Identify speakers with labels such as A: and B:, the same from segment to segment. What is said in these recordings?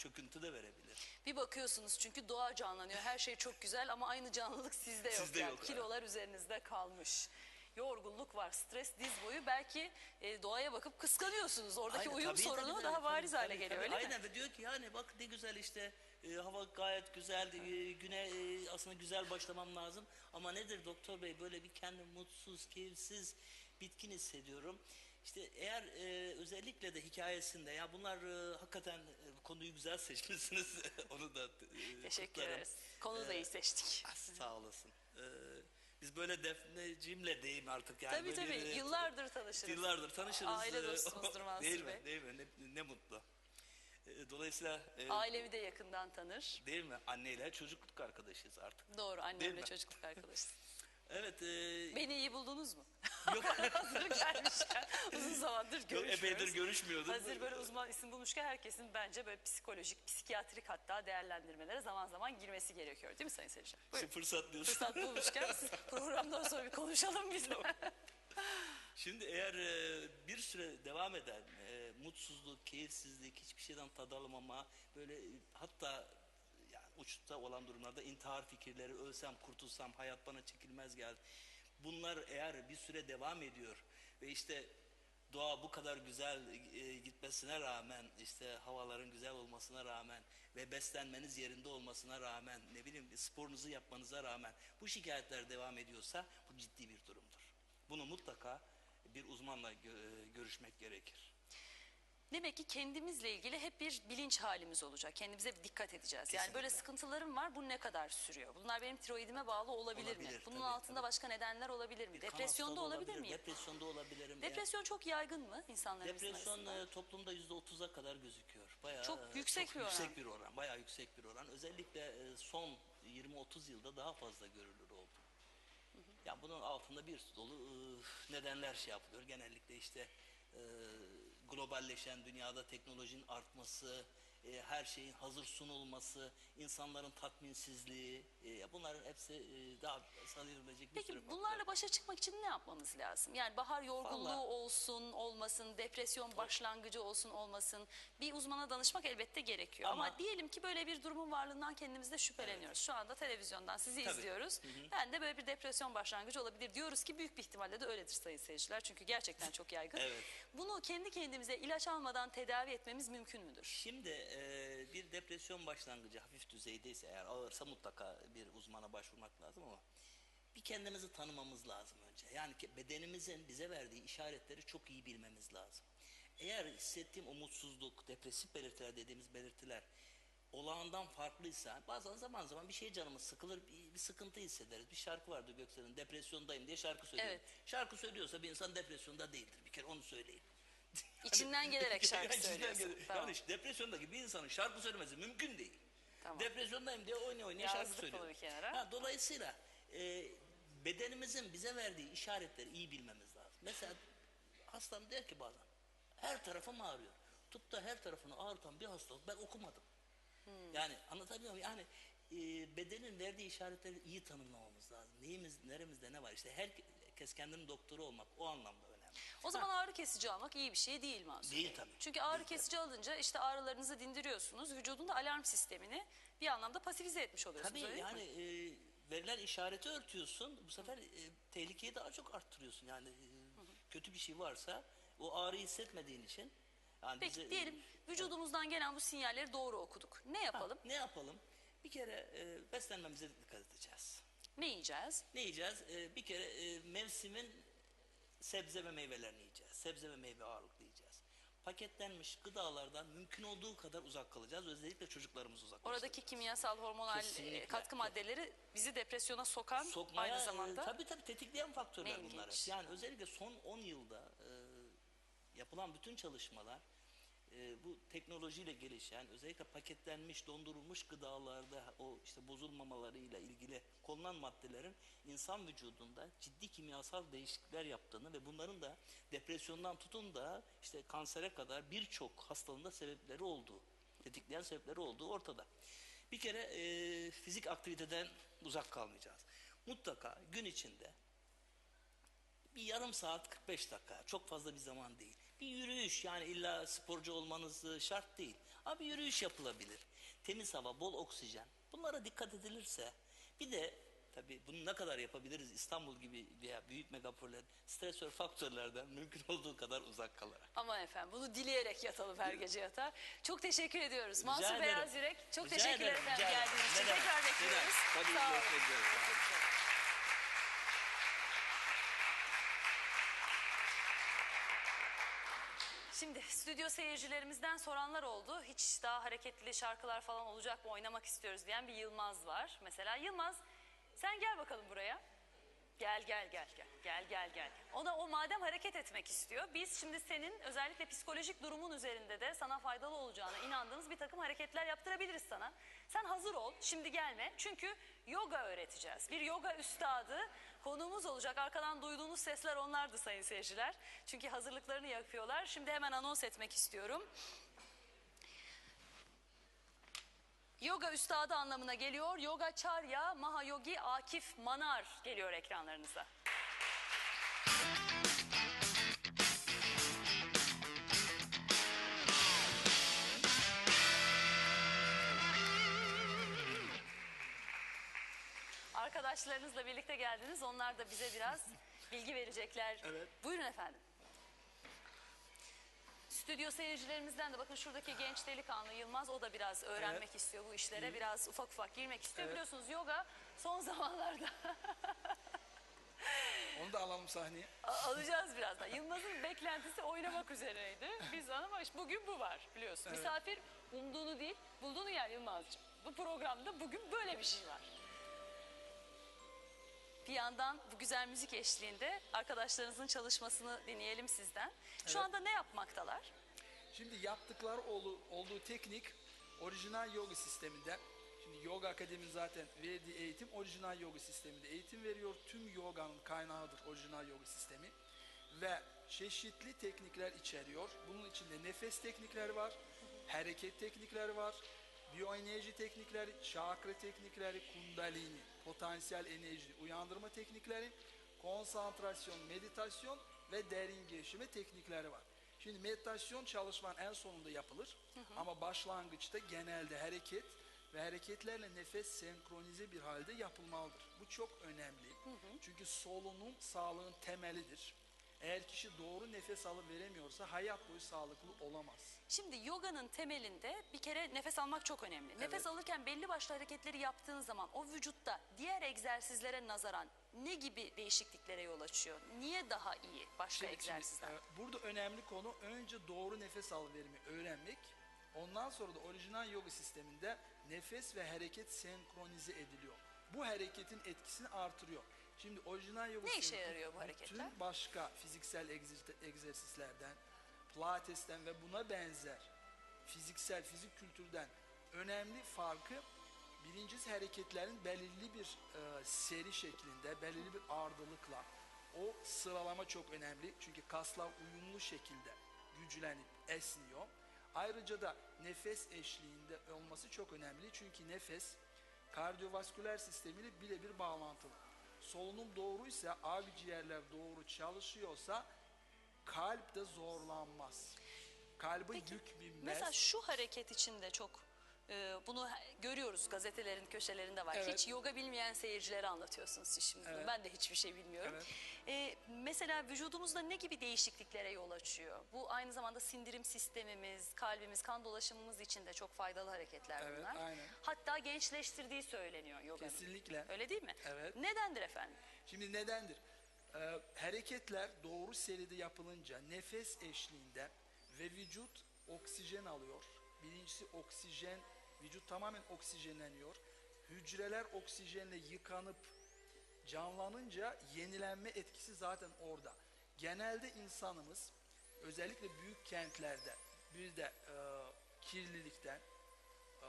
A: çöküntü de verebilir.
B: Bir bakıyorsunuz çünkü doğa canlanıyor. Her şey çok güzel ama aynı canlılık sizde yok.
A: Sizde
B: yani.
A: yok,
B: Kilolar üzerinizde kalmış. Yorgunluk var, stres diz boyu. Belki e, doğaya bakıp kıskanıyorsunuz. Oradaki
A: Aynen,
B: uyum
A: tabii,
B: sorunu
A: tabii,
B: daha
A: tabii,
B: bariz hale
A: tabii,
B: geliyor
A: tabii.
B: öyle mi?
A: Aynen ve diyor ki yani bak ne güzel işte e, hava gayet güzel e, güne e, aslında güzel başlamam lazım ama nedir doktor bey böyle bir kendim mutsuz keyifsiz bitkin hissediyorum. İşte eğer e, özellikle de hikayesinde ya bunlar e, hakikaten e, konuyu güzel seçmişsiniz onu da e,
B: Teşekkür
A: kutlarım.
B: ederiz. Konuyu da iyi seçtik.
A: Ah, Sağ olasın. Ee, biz böyle defnecimle deyim artık yani.
B: tabii
A: böyle
B: tabii.
A: bir- e,
B: Yıllardır tanışırız.
A: Yıllardır tanışırız.
B: Aile
A: Ee,
B: dostumuzdur Mansur
A: Değil
B: Bey.
A: mi? Değil mi? Ne, ne mutlu. Ee, Dolayısıyla e,
B: Ailemi de yakından tanır.
A: değil mi? Anneyle çocukluk arkadaşıyız artık.
B: Doğru annemle çocukluk arkadaşız.
A: Evet. E,
B: Beni iyi buldunuz mu?
A: yok,
B: Hazır gelmişken uzun zamandır
A: yok,
B: görüşmüyoruz.
A: epeydir görüşmüyorduk.
B: Hazır böyle uzman isim bulmuşken herkesin bence böyle psikolojik, psikiyatrik hatta değerlendirmelere zaman zaman girmesi gerekiyor değil mi Sayın Seyirciler? Buyurun.
A: fırsat diyorsun.
B: Fırsat bulmuşken programdan sonra bir konuşalım biz de.
A: Şimdi eğer e, bir süre devam eden e, mutsuzluk, keyifsizlik, hiçbir şeyden tad alamama, böyle e, hatta uçta olan durumlarda intihar fikirleri, ölsem kurtulsam hayat bana çekilmez geldi. Bunlar eğer bir süre devam ediyor ve işte doğa bu kadar güzel e, gitmesine rağmen işte havaların güzel olmasına rağmen ve beslenmeniz yerinde olmasına rağmen ne bileyim sporunuzu yapmanıza rağmen bu şikayetler devam ediyorsa bu ciddi bir durumdur. Bunu mutlaka bir uzmanla gö- görüşmek gerekir.
B: Demek ki kendimizle ilgili hep bir bilinç halimiz olacak. Kendimize bir dikkat edeceğiz. Yani
A: Kesinlikle.
B: böyle sıkıntılarım var bu ne kadar sürüyor? Bunlar benim tiroidime bağlı olabilir, mi?
A: Olabilir,
B: Bunun
A: tabii,
B: altında
A: tabii.
B: başka nedenler olabilir mi?
A: Bir
B: Depresyonda
A: hastalığı
B: olabilir miyim?
A: Depresyonda olabilirim.
B: Depresyon çok yaygın mı insanlarımızın
A: Depresyon
B: arasında?
A: e, toplumda yüzde otuza kadar gözüküyor. Bayağı,
B: Çok
A: e,
B: yüksek
A: çok
B: bir oran.
A: Yüksek bir oran. Bayağı yüksek bir oran. Özellikle e, son 20-30 yılda daha fazla görülür oldu. Ya bunun altında bir dolu e, nedenler şey yapılıyor. Genellikle işte e, globalleşen dünyada teknolojinin artması, e, her şeyin hazır sunulması, insanların tatminsizliği, e, bunların hepsi e, daha sayılabilecek bir
B: Peki
A: faktör.
B: bunlarla başa çıkmak için ne yapmamız lazım? Yani bahar yorgunluğu
A: Vallahi-
B: olsun, olmasın, depresyon başlangıcı olsun, olmasın. Bir uzmana danışmak elbette gerekiyor. Ama,
A: Ama-
B: diyelim ki böyle bir durumun varlığından kendimizde şüpheleniyoruz. Şu anda televizyondan sizi
A: Tabii.
B: izliyoruz. Ben de böyle bir depresyon başlangıcı olabilir diyoruz ki büyük bir ihtimalle de öyledir sayın seyirciler. Çünkü gerçekten çok yaygın.
A: Evet.
B: Bunu kendi kendimize ilaç almadan tedavi etmemiz mümkün müdür?
A: Şimdi e, bir depresyon başlangıcı hafif düzeydeyse eğer ağırsa mutlaka bir uzmana başvurmak lazım ama bir kendimizi tanımamız lazım önce. Yani ki bedenimizin bize verdiği işaretleri çok iyi bilmemiz lazım. Eğer hissettiğim umutsuzluk, depresif belirtiler dediğimiz belirtiler olağandan farklıysa bazen zaman zaman bir şey canımız sıkılır, bir, bir sıkıntı hissederiz. Bir şarkı vardı Göksel'in depresyondayım diye şarkı söylüyor.
B: Evet.
A: Şarkı söylüyorsa bir insan depresyonda değildir. Bir kere onu söyleyeyim.
B: İçinden gelerek şarkı
A: İçinden
B: söylüyorsun.
A: gelerek.
B: Tamam.
A: Yani işte depresyondaki bir insanın şarkı söylemesi mümkün değil.
B: Tamam.
A: Depresyondayım diye oynaya oynaya şarkı
B: Yazdık
A: söylüyor.
B: bir kenara.
A: Ha, dolayısıyla e, bedenimizin bize verdiği işaretleri iyi bilmemiz lazım. Mesela hastam der ki bazen her tarafım ağrıyor. Tut da her tarafını ağrıtan bir hastalık ben okumadım.
B: Hmm.
A: Yani anlatabiliyor muyum? Yani e, bedenin verdiği işaretleri iyi tanımlamamız lazım. Neyimiz, neremizde ne var? İşte herkes kendinin doktoru olmak o anlamda.
B: O zaman ağrı kesici almak iyi bir şey değil Mansur
A: Değil
B: Bey.
A: tabii.
B: Çünkü ağrı kesici alınca işte ağrılarınızı dindiriyorsunuz. Vücudun da alarm sistemini bir anlamda pasifize etmiş oluyorsunuz.
A: Tabii
B: öyle
A: yani
B: değil mi?
A: e, verilen işareti örtüyorsun. Bu sefer e, tehlikeyi daha çok arttırıyorsun. Yani e, kötü bir şey varsa o ağrıyı hissetmediğin için. Yani
B: Peki
A: bize-
B: diyelim vücudumuzdan gelen bu sinyalleri doğru okuduk. Ne
A: Ha,
B: yapalım?
A: ne yapalım? Bir kere e, beslenmemize dikkat edeceğiz.
B: Ne yiyeceğiz?
A: Ne yiyeceğiz? E, bir kere e, mevsimin sebze ve meyvelerini yiyeceğiz. Sebze ve meyve ağırlıklı yiyeceğiz. Paketlenmiş gıdalardan mümkün olduğu kadar uzak kalacağız. Özellikle çocuklarımız uzak.
B: Oradaki kimyasal hormonal
A: Kesinlikle.
B: e, katkı maddeleri bizi depresyona sokan
A: sokmaya
B: aynı zamanda.
A: e, tabii tabii tetikleyen faktörler
B: Ne
A: bunlar. Yani özellikle son 10 yılda e, yapılan bütün çalışmalar e, bu teknolojiyle gelişen özellikle paketlenmiş dondurulmuş gıdalarda o işte bozulmamalarıyla ilgili konulan maddelerin insan vücudunda ciddi kimyasal değişiklikler yaptığını ve bunların da depresyondan tutun da işte kansere kadar birçok hastalığında sebepleri olduğu, tetikleyen sebepleri olduğu ortada. Bir kere e, fizik aktiviteden uzak kalmayacağız. Mutlaka gün içinde bir yarım saat 45 dakika çok fazla bir zaman değil. Bir yürüyüş yani illa sporcu olmanız e, şart değil. Abi yürüyüş yapılabilir. Temiz hava, bol oksijen. Bunlara dikkat edilirse bir de tabii bunu ne kadar yapabiliriz İstanbul gibi veya büyük megapoller stresör faktörlerden mümkün olduğu kadar uzak kalarak.
B: Aman efendim bunu dileyerek yatalım her gece yatar. Çok teşekkür ediyoruz.
A: Rica
B: Mansur
A: ederim.
B: Beyaz Yürek çok
A: Rica
B: teşekkür
A: ederim,
B: ederim. geldiğiniz için. Tekrar bekliyoruz. Sağ olun. Şimdi stüdyo seyircilerimizden soranlar oldu. Hiç daha hareketli şarkılar falan olacak mı oynamak istiyoruz diyen bir Yılmaz var. Mesela Yılmaz sen gel bakalım buraya. Gel gel gel gel gel gel gel. O da o madem hareket etmek istiyor. Biz şimdi senin özellikle psikolojik durumun üzerinde de sana faydalı olacağına inandığımız bir takım hareketler yaptırabiliriz sana. Sen hazır ol. Şimdi gelme. Çünkü yoga öğreteceğiz. Bir yoga üstadı konuğumuz olacak. Arkadan duyduğunuz sesler onlardı sayın seyirciler. Çünkü hazırlıklarını yapıyorlar. Şimdi hemen anons etmek istiyorum. Yoga üstadı anlamına geliyor. Yoga Charya Mahayogi Akif Manar geliyor ekranlarınıza. Arkadaşlarınızla birlikte geldiniz. Onlar da bize biraz bilgi verecekler.
C: Evet.
B: Buyurun efendim. Stüdyo seyircilerimizden de bakın şuradaki genç delikanlı Yılmaz o da biraz öğrenmek
C: Evet.
B: istiyor bu işlere. Biraz ufak ufak girmek istiyor.
C: Evet.
B: Biliyorsunuz yoga son zamanlarda
C: Onu da alalım sahneye.
B: Alacağız birazdan. Yılmaz'ın beklentisi oynamak üzereydi. Biz ama bugün bu var biliyorsun.
C: Evet.
B: Misafir umduğunu değil bulduğunu yer Yılmaz'cığım. Bu programda bugün böyle bir şey var. Bir yandan bu güzel müzik eşliğinde arkadaşlarınızın çalışmasını dinleyelim sizden. Şu
C: Evet.
B: anda ne yapmaktalar?
C: Şimdi yaptıkları olu- olduğu teknik orijinal yoga sisteminde. Şimdi yoga akademi zaten verdiği eğitim orijinal yoga sisteminde eğitim veriyor. Tüm yoganın kaynağıdır orijinal yoga sistemi. Ve çeşitli teknikler içeriyor. Bunun içinde nefes teknikleri var, hareket teknikleri var, biyoenerji teknikleri, çakra teknikleri, kundalini, potansiyel enerji uyandırma teknikleri, konsantrasyon, meditasyon ve derin gevşeme teknikleri var. Şimdi meditasyon çalışmanın en sonunda yapılır ama başlangıçta genelde hareket ve hareketlerle nefes senkronize bir halde yapılmalıdır. Bu çok önemli. Çünkü solunum sağlığın temelidir. Eğer kişi doğru nefes alıp veremiyorsa hayat boyu sağlıklı olamaz.
B: Şimdi yoganın temelinde bir kere nefes almak çok önemli. Nefes alırken belli başlı hareketleri yaptığın zaman o vücutta diğer egzersizlere nazaran ne gibi değişikliklere yol açıyor? Niye daha iyi başka
C: Şimdi- şimdi,
B: egzersizler?
C: e, burada önemli konu önce doğru nefes alıverimi öğrenmek. Ondan sonra da orijinal yoga sisteminde nefes ve hareket senkronize ediliyor. Bu hareketin etkisini artırıyor. Şimdi orijinal yoga
B: Ne işe yarıyor bu hareketler?
C: Bütün başka fiziksel egzer- egzersizlerden, pilatesten ve buna benzer fiziksel, fizik kültürden önemli farkı birincisi hareketlerin belirli bir e, seri şeklinde, belirli bir ardılıkla o sıralama çok önemli. Çünkü kaslar uyumlu şekilde güçlenip esniyor. Ayrıca da nefes eşliğinde olması çok önemli. Çünkü nefes kardiyovasküler sistemiyle birebir bağlantılı. Solunum doğruysa, akciğerler doğru çalışıyorsa kalp de zorlanmaz. Kalbe
B: Peki,
C: yük binmez.
B: Mesela şu hareket için de çok e, bunu görüyoruz gazetelerin köşelerinde var.
C: Evet.
B: Hiç yoga bilmeyen seyircilere anlatıyorsunuz siz şimdi.
C: Evet.
B: Ben de hiçbir şey bilmiyorum.
C: Evet.
B: E, mesela vücudumuzda ne gibi değişikliklere yol açıyor? Bu aynı zamanda sindirim sistemimiz, kalbimiz, kan dolaşımımız için de çok faydalı hareketler
C: Evet,
B: bunlar.
C: aynen.
B: Hatta gençleştirdiği söyleniyor yoganın.
C: Kesinlikle.
B: Öyle değil mi?
C: Evet.
B: Nedendir efendim?
C: Şimdi nedendir? Ee, hareketler doğru seride yapılınca nefes eşliğinde ve vücut oksijen alıyor. Birincisi oksijen, vücut tamamen oksijenleniyor. Hücreler oksijenle yıkanıp canlanınca yenilenme etkisi zaten orada. Genelde insanımız özellikle büyük kentlerde bir de e, kirlilikten, e,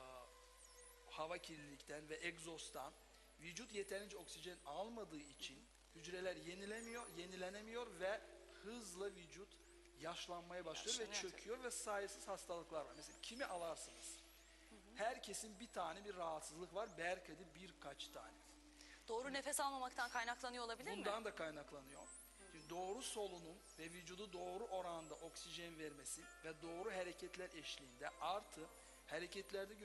C: hava kirlilikten ve egzozdan vücut yeterince oksijen almadığı için hücreler yenilemiyor, yenilenemiyor ve hızla vücut yaşlanmaya başlıyor ve
B: Yaşlanıyor
C: çöküyor ve sayısız hastalıklar var. Mesela kimi alarsınız? Herkesin bir tane bir rahatsızlık var, belki de birkaç tane.
B: Doğru nefes almamaktan kaynaklanıyor olabilir mi?
C: Bundan da kaynaklanıyor. Şimdi doğru solunum ve vücudu doğru oranda oksijen vermesi ve doğru hareketler eşliğinde artı hareketlerde